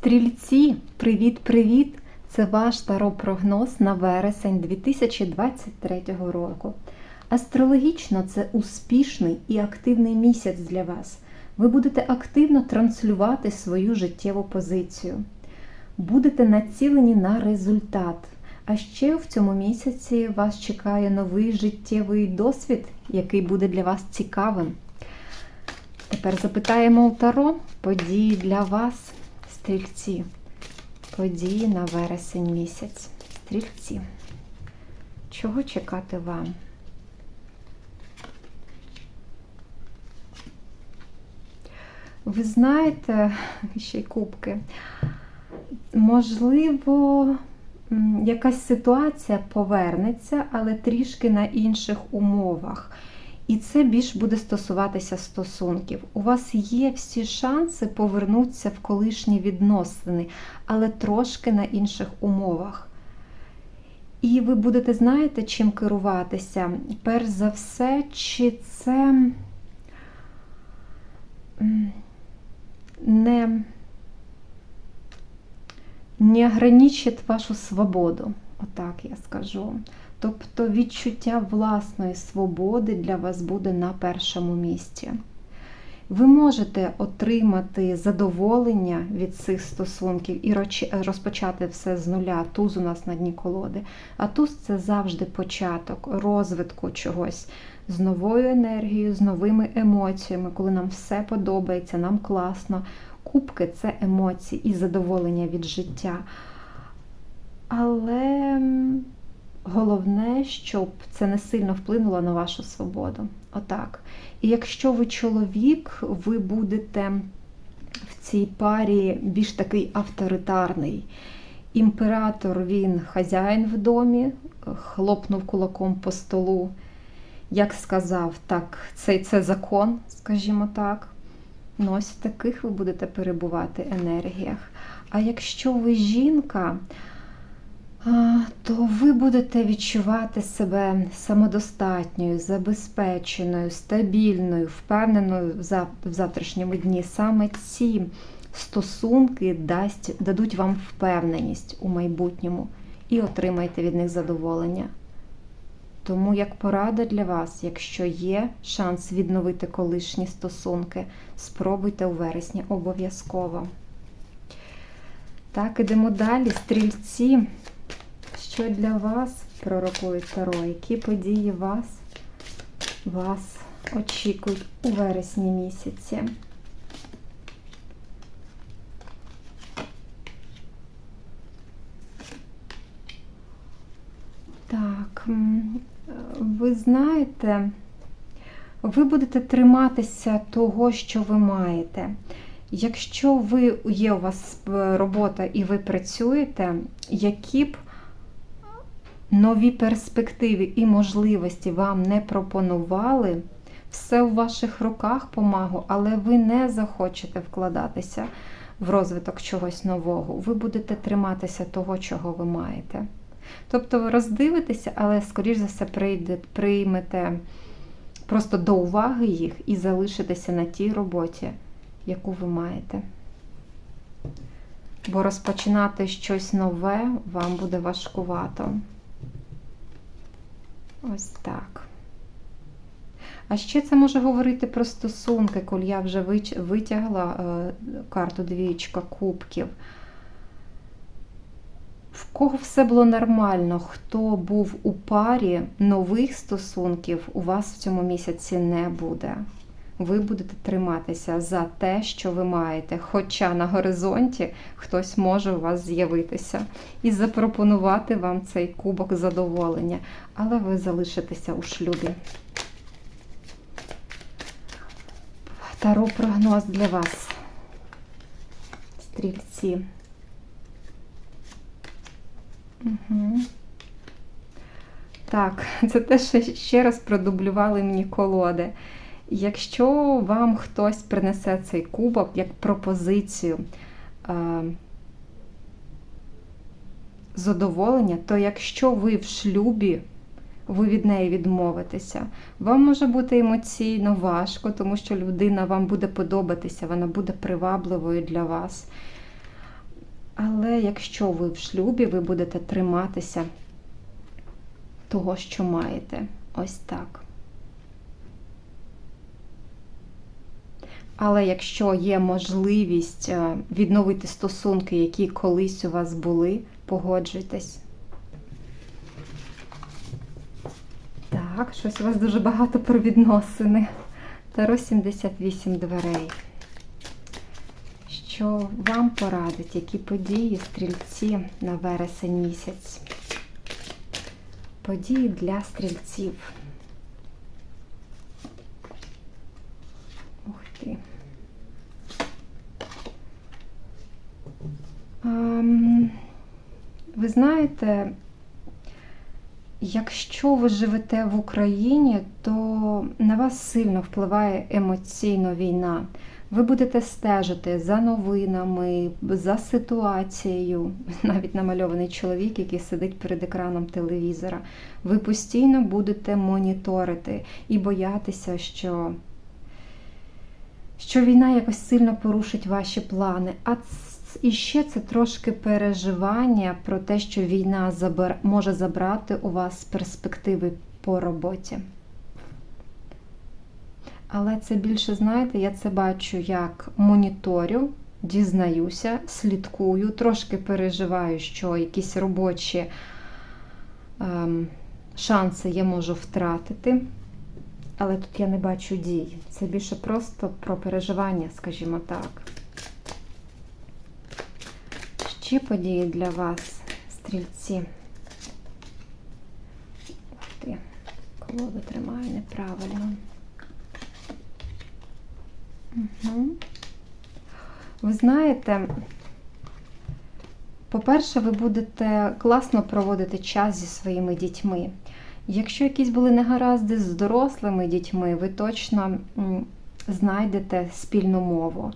Стрільці, привіт-привіт! Це ваш таро-прогноз на вересень 2023 року. Астрологічно це успішний і активний місяць для вас. Ви будете активно транслювати свою життєву позицію. Будете націлені на результат. А ще в цьому місяці вас чекає новий життєвий досвід, який буде для вас цікавим. Тепер запитаємо у Таро події для вас, стрільці. Події на вересень місяць. Стрільці. Чого чекати вам? Ви знаєте, ще й кубки, можливо, якась ситуація повернеться, але трішки на інших умовах. І це більш буде стосуватися стосунків. У вас є всі шанси повернутися в колишні відносини, але трошки на інших умовах. І ви будете знаєте, чим керуватися? Перш за все, чи це не, не ограничить вашу свободу, отак я скажу. Тобто відчуття власної свободи для вас буде на першому місці. Ви можете отримати задоволення від цих стосунків і розпочати все з нуля. Туз у нас на дні колоди. А туз це завжди початок розвитку чогось з новою енергією, з новими емоціями, коли нам все подобається, нам класно. Кубки це емоції і задоволення від життя. Але головне, щоб це не сильно вплинуло на вашу свободу. Отак. І якщо ви чоловік, ви будете в цій парі більш такий авторитарний. Імператор він хазяїн в домі, хлопнув кулаком по столу. Як сказав, так, це, це закон, скажімо так. Ну, ось в таких ви будете перебувати енергіях. А якщо ви жінка, то ви будете відчувати себе самодостатньою, забезпеченою, стабільною, впевненою в завтрашньому дні. Саме ці стосунки дасть, дадуть вам впевненість у майбутньому і отримаєте від них задоволення. Тому як порада для вас, якщо є шанс відновити колишні стосунки, спробуйте у вересні обов'язково. Так, ідемо далі. Стрільці. Що для вас пророкує Таро? Які події вас, вас очікують у вересні місяці? Так, ви знаєте, ви будете триматися того, що ви маєте. Якщо ви є у вас е, робота і ви працюєте, які б нові перспективи і можливості вам не пропонували, все у ваших руках помагу, але ви не захочете вкладатися в розвиток чогось нового. Ви будете триматися того, чого ви маєте. Тобто ви роздивитеся, але, скоріш за все, приймете просто до уваги їх і залишитеся на тій роботі, яку ви маєте. Бо розпочинати щось нове вам буде важкувато. Ось так. А ще це може говорити про стосунки, коли я вже витягла е, карту двічка кубків. В кого все було нормально, хто був у парі, нових стосунків у вас в цьому місяці не буде. Ви будете триматися за те, що ви маєте. Хоча на горизонті хтось може у вас з'явитися і запропонувати вам цей кубок задоволення, але ви залишитеся у шлюбі. Таро прогноз для вас, стрільці. Угу. Так, це те, що ще раз продублювали мені колоди. Якщо вам хтось принесе цей кубок як пропозицію е, задоволення, то якщо ви в шлюбі, ви від неї відмовитеся. Вам може бути емоційно важко, тому що людина вам буде подобатися, вона буде привабливою для вас. Але якщо ви в шлюбі, ви будете триматися того, що маєте. Ось так. Але якщо є можливість е, відновити стосунки, які колись у вас були, погоджуйтесь. Так, щось у вас дуже багато про відносини. Таро 78 дверей. Що вам порадить, які події стрільці на вересень місяць? Події для стрільців. Ух ти. Ем, ви знаєте, якщо ви живете в Україні, то на вас сильно впливає емоційно війна. Ви будете стежити за новинами, за ситуацією, навіть намальований чоловік, який сидить перед екраном телевізора. Ви постійно будете моніторити і боятися, що, що війна якось сильно порушить ваші плани. А і ще це трошки переживання про те, що війна може забрати у вас перспективи по роботі. Але це більше, знаєте, я це бачу як моніторю, дізнаюся, слідкую, трошки переживаю, що якісь робочі ем, шанси я можу втратити. Але тут я не бачу дій. Це більше просто про переживання, скажімо так. Ще події для вас, стрільці. Ух ти, колоду тримаю неправильно. Угу. Ви знаєте, по-перше, ви будете класно проводити час зі своїми дітьми. Якщо якісь були негаразди з дорослими дітьми, ви точно знайдете спільну мову.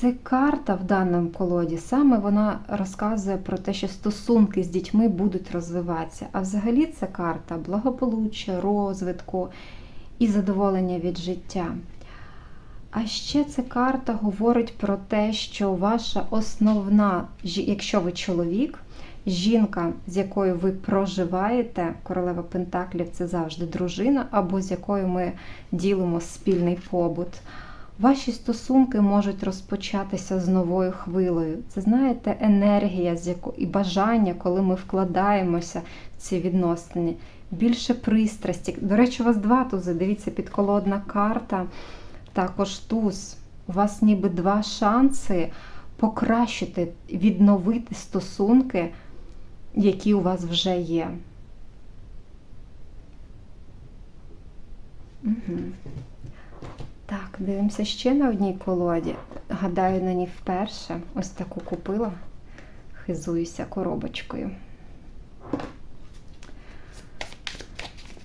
Це карта в даному колоді, саме вона розказує про те, що стосунки з дітьми будуть розвиватися. А взагалі це карта благополуччя, розвитку і задоволення від життя. А ще ця карта говорить про те, що ваша основна, якщо ви чоловік, жінка, з якою ви проживаєте, королева Пентаклів це завжди дружина, або з якою ми ділимо спільний побут. Ваші стосунки можуть розпочатися з новою хвилею. Це, знаєте, енергія і бажання, коли ми вкладаємося в ці відносини. Більше пристрасті. До речі, у вас два тузи. Дивіться, підколодна карта. Також туз. У вас ніби два шанси покращити, відновити стосунки, які у вас вже є. Угу. Так, дивимося ще на одній колоді. Гадаю, на ній вперше. Ось таку купила, хизуюся коробочкою.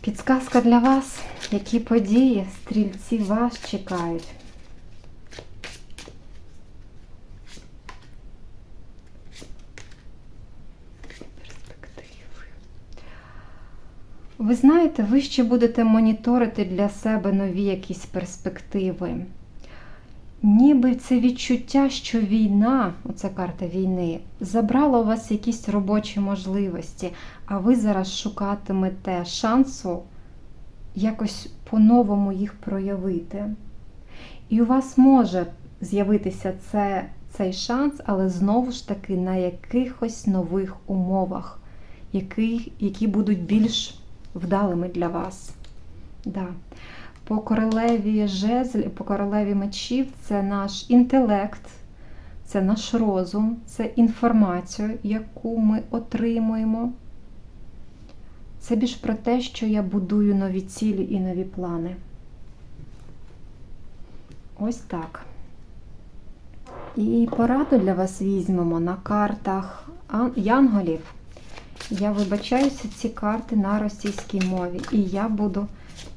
Підсказка для вас, які події стрільці вас чекають. Ви знаєте, ви ще будете моніторити для себе нові якісь перспективи. Ніби це відчуття, що війна, оця карта війни, забрала у вас якісь робочі можливості, а ви зараз шукатимете шансу якось по-новому їх проявити. І у вас може з'явитися це, цей шанс, але знову ж таки на якихось нових умовах, які, які будуть більш вдалими для вас. Да. По королеві жезль, по королеві мечів це наш інтелект, це наш розум, це інформація, яку ми отримуємо. Це більш про те, що я будую нові цілі і нові плани. Ось так. І пораду для вас візьмемо на картах янголів. Я вибачаюся ці карти на російській мові, і я буду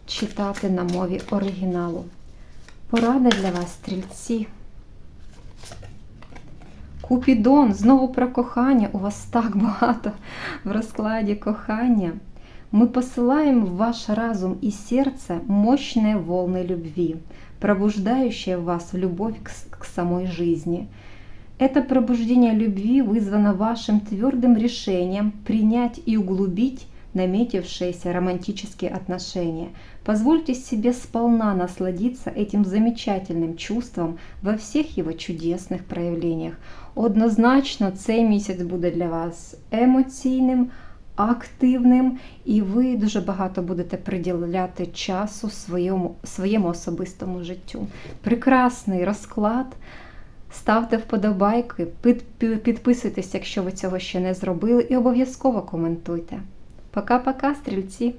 читати на мові оригіналу. Порада для вас, стрільці. Купідон, знову про кохання. У вас так багато в розкладі кохання. Мы посылаем в ваш разум и сердце мощные волны любви, пробуждающие в вас любовь к, к самой жизни. Это пробуждение любви вызвано вашим твердым решением принять и углубить наметившиеся романтические отношения. Позвольте себе сполна насладиться этим замечательным чувством во всіх його чудесних проявленнях. Однозначно, цей місяць буде для вас емоційним, активним, і ви дуже багато будете приділяти часу своєму, своєму особистому життю. Прекрасний розклад. Ставте вподобайки, підписуйтесь, якщо ви цього ще не зробили, і обов'язково коментуйте. Пока-пока, стрільці!